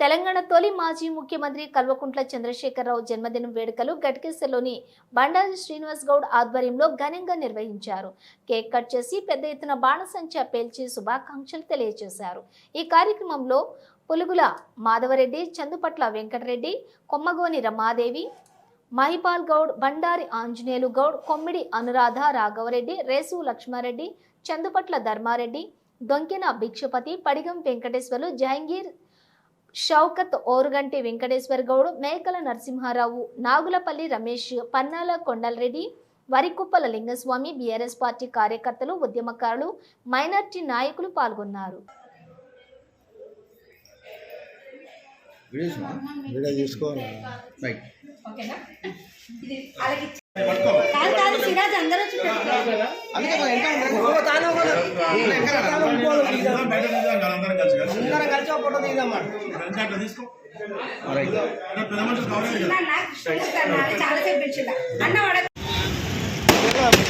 తెలంగాణ తొలి మాజీ ముఖ్యమంత్రి కల్వకుంట్ల చంద్రశేఖరరావు జన్మదినం వేడుకలు గట్కేసర్లోని బండారి శ్రీనివాస్ గౌడ్ ఆధ్వర్యంలో ఘనంగా నిర్వహించారు. కేక్ కట్ చేసి పెద్ద ఎత్తున బాణసంచా పేల్చి శుభాకాంక్షలు తెలియజేశారు. ఈ కార్యక్రమంలో పులుగుల మాధవరెడ్డి చందుపట్ల వెంకటరెడ్డి కొమ్మగోని రమాదేవి మహిపాల్ గౌడ్ బండారి ఆంజనేయులు గౌడ్ కొమ్మిడి అనురాధ రాఘవరెడ్డి రేసు లక్ష్మారెడ్డి చందుపట్ల ధర్మారెడ్డి దొంకెన భిక్షపతి పడిగం వెంకటేశ్వర్లు జహంగీర్ షౌకత్ ఓరుగంటి వెంకటేశ్వర గౌడ్ మేకల నరసింహారావు నాగులపల్లి రమేష్ పన్నాల కొండలరెడ్డి వరికుప్పల లింగస్వామి బీఆర్ఎస్ పార్టీ కార్యకర్తలు ఉద్యమకారులు మైనార్టీ నాయకులు పాల్గొన్నారు. వీడియో తీసుకోవాలి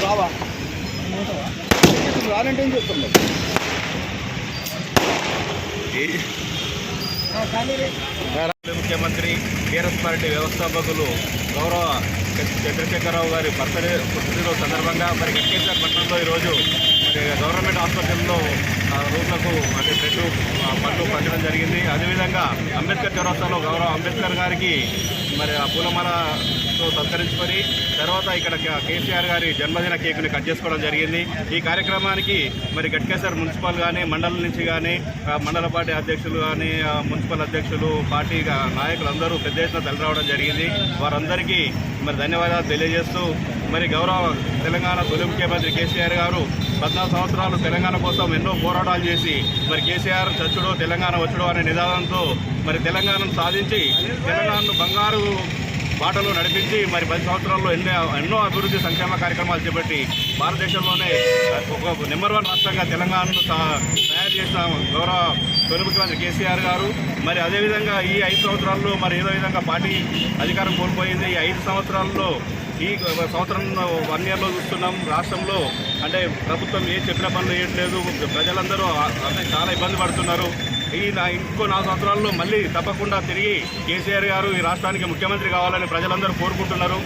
బావా రానంటే ఏం చెప్తున్నా ముఖ్యమంత్రి టీఆర్ఎస్ పార్టీ వ్యవస్థాపకులు గౌరవ చంద్రశేఖరరావు గారి బర్త్డే పుట్టినరోజు సందర్భంగా మరి గట్కేశ్వర పట్టణంలో ఈరోజు మరి గవర్నమెంట్ హాస్పిటల్లో ఆ, రోగులకు అంటే బ్లడ్ ఆ, పంచడం జరిగింది. అదేవిధంగా అంబేద్కర్ చౌరస్తాలో గౌరవ అంబేద్కర్ గారికి మరి ఆ సో సత్కరించుకొని తర్వాత ఇక్కడ కేసీఆర్ గారి జన్మదిన కేకుని కట్ చేసుకోవడం జరిగింది. ఈ కార్యక్రమానికి మరి గట్కేశ్వర్ మున్సిపల్ కానీ మండలం నుంచి కానీ మండల పార్టీ అధ్యక్షులు కానీ మున్సిపల్ అధ్యక్షులు పార్టీ నాయకులందరూ పెద్ద ఎత్తున తరలి రావడం జరిగింది. వారందరికీ మరి ధన్యవాదాలు తెలియజేస్తూ మరి గౌరవ తెలంగాణ తొలి ముఖ్యమంత్రి కేసీఆర్ గారు పద్నాలుగు సంవత్సరాలు తెలంగాణ కోసం ఎన్నో పోరాటాలు చేసి మరి కేసీఆర్ చచ్చుడు తెలంగాణ వచ్చుడు అనే నిదానంతో మరి తెలంగాణను సాధించి తెలంగాణను బంగారు బాటలు నడిపించి మరి పది సంవత్సరాల్లో ఎన్నో ఎన్నో అభివృద్ధి సంక్షేమ కార్యక్రమాలు చేపట్టి భారతదేశంలోనే ఒక నెంబర్ వన్ రాష్ట్రంగా తెలంగాణను తయారు చేసిన గౌరవ తొలి ముఖ్యమంత్రి కేసీఆర్ గారు. మరి అదేవిధంగా ఈ ఐదు సంవత్సరాల్లో మరి ఏదో విధంగా పార్టీ అధికారం కోల్పోయింది. ఈ ఐదు సంవత్సరాల్లో ఈ సంవత్సరం వన్ ఇయర్లో చూస్తున్నాం రాష్ట్రంలో. అంటే ప్రభుత్వం ఏ చెప్పిన పనులు చేయట్లేదు. ప్రజలందరూ అంటే చాలా ఇబ్బంది పడుతున్నారు. ఈ నా ఇంకో నాలుగు సంవత్సరాల్లో మళ్ళీ తప్పకుండా తిరిగి కేసీఆర్ గారు ఈ రాష్ట్రానికి ముఖ్యమంత్రి కావాలని ప్రజలందరూ కోరుకుంటున్నారు.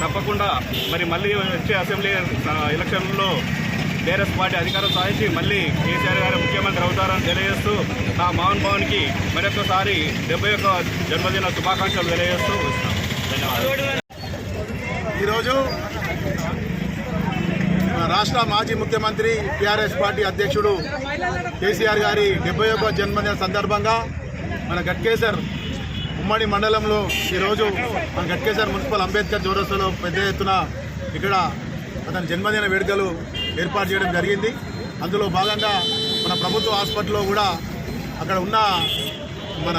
తప్పకుండా మరి మళ్ళీ వచ్చే అసెంబ్లీ ఎలక్షన్లో బీఆర్ఎస్ పార్టీ అధికారం సాధించి మళ్ళీ కేసీఆర్ గారు ముఖ్యమంత్రి అవుతారని తెలియజేస్తూ ఆ మోహన్ భవన్కి మరొకసారి డెబ్బై ఒక్క జన్మదిన శుభాకాంక్షలు తెలియజేస్తూ ధన్యవాదాలు. ఈరోజు రాష్ట్ర మాజీ ముఖ్యమంత్రి టీఆర్ఎస్ పార్టీ అధ్యక్షుడు కేసీఆర్ గారి డెబ్బై ఒక్క జన్మదిన సందర్భంగా మన గట్కేసర్ ఉమ్మడి మండలంలో ఈరోజు మన గట్కేసర్ మున్సిపల్ అంబేద్కర్ చౌరస్తాలో పెద్ద ఎత్తున ఇక్కడ అతని జన్మదిన వేడుకలు ఏర్పాటు చేయడం జరిగింది. అందులో భాగంగా మన ప్రభుత్వ హాస్పిటల్లో కూడా అక్కడ ఉన్న మన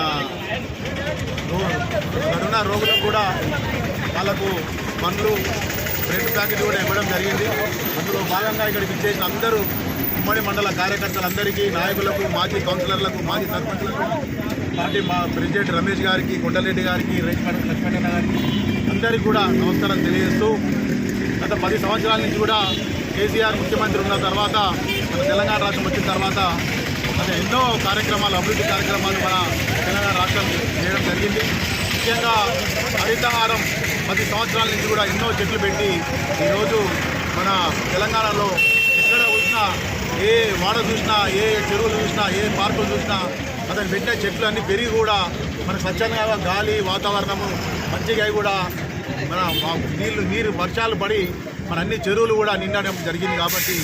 అక్కడ ఉన్న రోగులకు కూడా వాళ్ళకు పండ్లు బ్రెడ్ ప్యాకెట్ కూడా ఇవ్వడం జరిగింది. అందులో భాగంగా ఇక్కడికి ఇచ్చేసిన అందరూ ఉమ్మడి మండల కార్యకర్తలందరికీ నాయకులకు మాజీ కౌన్సిలర్లకు మాజీ సర్పంచ్లకు పార్టీ మా ప్రెసిడెంట్ రమేష్ గారికి కొండలరెడ్డి గారికి రేఖ లక్ష్మణ గారికి అందరికీ కూడా నమస్కారం తెలియజేస్తూ గత పది సంవత్సరాల నుంచి కూడా కేసీఆర్ ముఖ్యమంత్రి ఉన్న తర్వాత మన తెలంగాణ రాష్ట్రం వచ్చిన తర్వాత అదే ఎన్నో కార్యక్రమాలు అభివృద్ధి కార్యక్రమాలు మన తెలంగాణ రాష్ట్రం చేయడం జరిగింది. ముఖ్యంగా హరితహారం పది సంవత్సరాల నుంచి కూడా ఎన్నో చెట్లు పెట్టి ఈరోజు మన తెలంగాణలో ఎక్కడ చూసినా ఏ వాడ చూసినా ఏ చెరువులు చూసినా ఏ పార్కులు చూసినా అతను పెట్టిన చెట్లు అన్నీ పెరిగి కూడా మన స్వచ్ఛంగా గాలి వాతావరణము మంచిగా కూడా మన నీళ్ళు నీళ్ళు నీరు వర్షాలు పడి మన అన్ని చెరువులు కూడా నిండడం జరిగింది కాబట్టి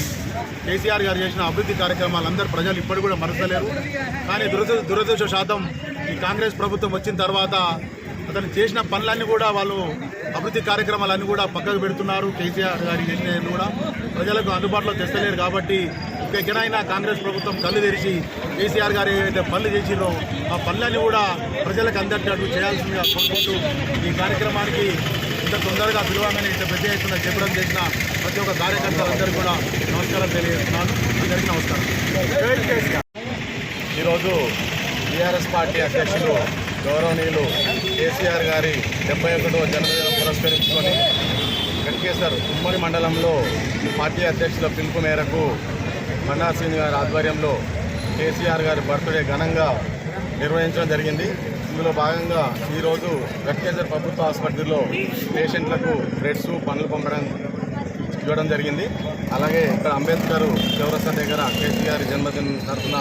కేసీఆర్ గారు చేసిన అభివృద్ధి కార్యక్రమాలు అందరూ ప్రజలు ఇప్పుడు కూడా మరచలేరు. కానీ దురద దురదృష్ట శాతం ఈ కాంగ్రెస్ ప్రభుత్వం వచ్చిన తర్వాత అతను చేసిన పనులన్నీ కూడా వాళ్ళు అభివృద్ధి కార్యక్రమాలన్నీ కూడా పక్కకు పెడుతున్నారు. కేసీఆర్ గారి చేసిన కూడా ప్రజలకు అందుబాటులో తెస్తలేరు కాబట్టి ఇంకా ఎక్కడైనా కాంగ్రెస్ ప్రభుత్వం కళ్ళు తెరిచి కేసీఆర్ గారు ఏదైతే పనులు చేసిరో ఆ పనులన్నీ కూడా ప్రజలకు అందట్టు చేయాల్సిందిగా కోరుకుంటూ ఈ కార్యక్రమానికి ఇంత తొందరగా పిలువాలని ఇంత పెద్ద ఎత్తున చెప్పడం చేసిన ప్రతి ఒక్క కార్యకర్తలందరూ కూడా నమస్కారం తెలియజేస్తున్నాను. అందరికీ నమస్కారం. ఈరోజు టీఆర్ఎస్ పార్టీ అధ్యక్షులు గౌరవనీయులు కేసీఆర్ గారి డెబ్బై ఒకటవ జన్మదినం పురస్కరించుకొని గట్కేసర్ ఉమ్మడి మండలంలో పార్టీ అధ్యక్షుల పిలుపు మేరకు మన్నా సింగ్ గారి ఆధ్వర్యంలో కేసీఆర్ గారి బర్త్డే ఘనంగా నిర్వహించడం జరిగింది. ఇందులో భాగంగా ఈరోజు గట్కేసర్ ప్రభుత్వ ఆసుపత్రిలో పేషెంట్లకు బ్రెడ్స్ పండ్లు పంపడం ఇవ్వడం జరిగింది. అలాగే ఇక్కడ అంబేద్కర్ చౌరస్తా దగ్గర కేసీఆర్ జన్మదినం తరఫున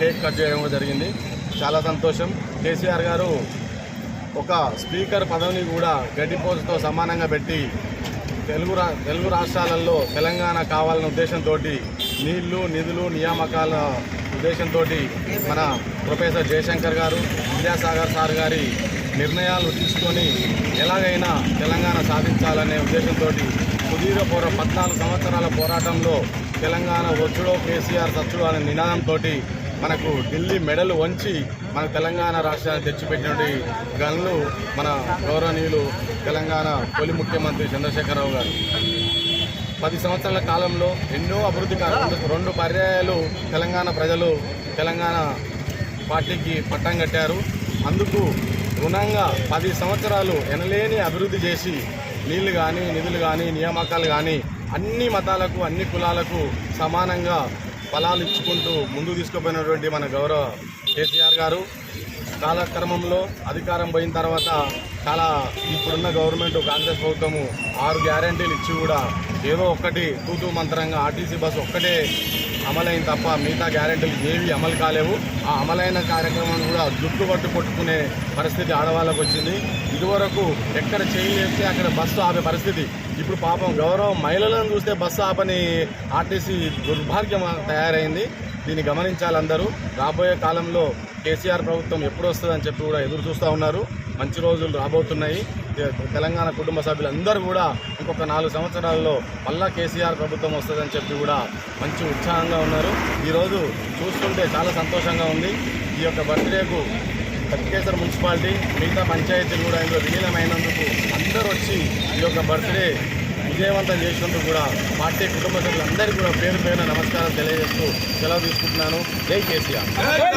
కేక్ కట్ చేయడం జరిగింది. చాలా సంతోషం. కేసీఆర్ గారు ఒక స్పీకర్ పదవిని కూడా గడ్డిపోజుతో సమానంగా పెట్టి తెలుగు రా తెలుగు రాష్ట్రాలలో తెలంగాణ కావాలన్న ఉద్దేశంతో నీళ్ళు నిధులు నియామకాల ఉద్దేశంతో మన ప్రొఫెసర్ జయశంకర్ గారు విద్యాసాగర్ సార్ గారి నిర్ణయాలు తీసుకొని ఎలాగైనా తెలంగాణ సాధించాలనే ఉద్దేశంతో సుదీర్ఘ పోరా పద్నాలుగు సంవత్సరాల పోరాటంలో తెలంగాణ వచ్చుడో కేసీఆర్ సచ్చుడో అనే నినాదంతో మనకు ఢిల్లీ మెడలు వంచి మన తెలంగాణ రాష్ట్రాన్ని తెచ్చిపెట్టినటువంటి గనులు మన గౌరవనీయులు తెలంగాణ తొలి ముఖ్యమంత్రి చంద్రశేఖరరావు గారు. పది సంవత్సరాల కాలంలో ఎన్నో అభివృద్ధి కార్యక్రమాలు రెండు పర్యాయాలు తెలంగాణ ప్రజలు తెలంగాణ పార్టీకి పట్టం కట్టారు. అందుకు రుణంగా పది సంవత్సరాలు ఎనలేని అభివృద్ధి చేసి నీళ్ళు కానీ నిధులు కానీ నియామకాలు కానీ అన్ని మతాలకు అన్ని కులాలకు సమానంగా ఫలాలు ఇచ్చుకుంటూ ముందుకు తీసుకుపోయినటువంటి మన గౌరవ కేసీఆర్ గారు కాలక్రమంలో అధికారం పోయిన తర్వాత చాలా ఇప్పుడున్న గవర్నమెంట్ కాంగ్రెస్ ప్రభుత్వము ఆరు గ్యారంటీలు ఇచ్చి కూడా ఏదో ఒక్కటి తూతూ మంత్రంగా ఆర్టీసీ బస్సు ఒక్కటే అమలైన తప్ప మిగతా గ్యారెంటీలు ఏవి అమలు కాలేవు. ఆ అమలైన కార్యక్రమాన్ని కూడా జుట్టు పట్టు కొట్టుకునే పరిస్థితి ఆడవాళ్ళకు వచ్చింది. ఇదివరకు ఎక్కడ చైన్ వేస్తే అక్కడ బస్సు ఆపే పరిస్థితి. ఇప్పుడు పాపం గౌరవం మహిళలను చూస్తే బస్సు ఆపని ఆర్టీసీ దుర్భాగ్యం తయారైంది. దీన్ని గమనించాలి అందరూ. రాబోయే కాలంలో కేసీఆర్ ప్రభుత్వం ఎప్పుడు వస్తుందని చెప్పి కూడా ఎదురు చూస్తూ ఉన్నారు. మంచి రోజులు రాబోతున్నాయి. తెలంగాణ కుటుంబ సభ్యులందరూ కూడా ఇంకొక నాలుగు సంవత్సరాల్లో మళ్ళా కేసీఆర్ ప్రభుత్వం వస్తుందని చెప్పి కూడా మంచి ఉత్సాహంగా ఉన్నారు. ఈరోజు చూస్తుంటే చాలా సంతోషంగా ఉంది. ఈ యొక్క బర్త్డేకు కట్కేశ్వర మున్సిపాలిటీ మిగతా పంచాయతీలు కూడా ఇందులో విలీనమైనందుకు అందరూ వచ్చి ఈ యొక్క బర్త్డే విజయవంతం చేసినందుకు కూడా పార్టీ కుటుంబ సభ్యులందరికీ కూడా పేరు పేరున నమస్కారం తెలియజేస్తూ సెలవు తీసుకుంటున్నాను. జై కేసీఆర్.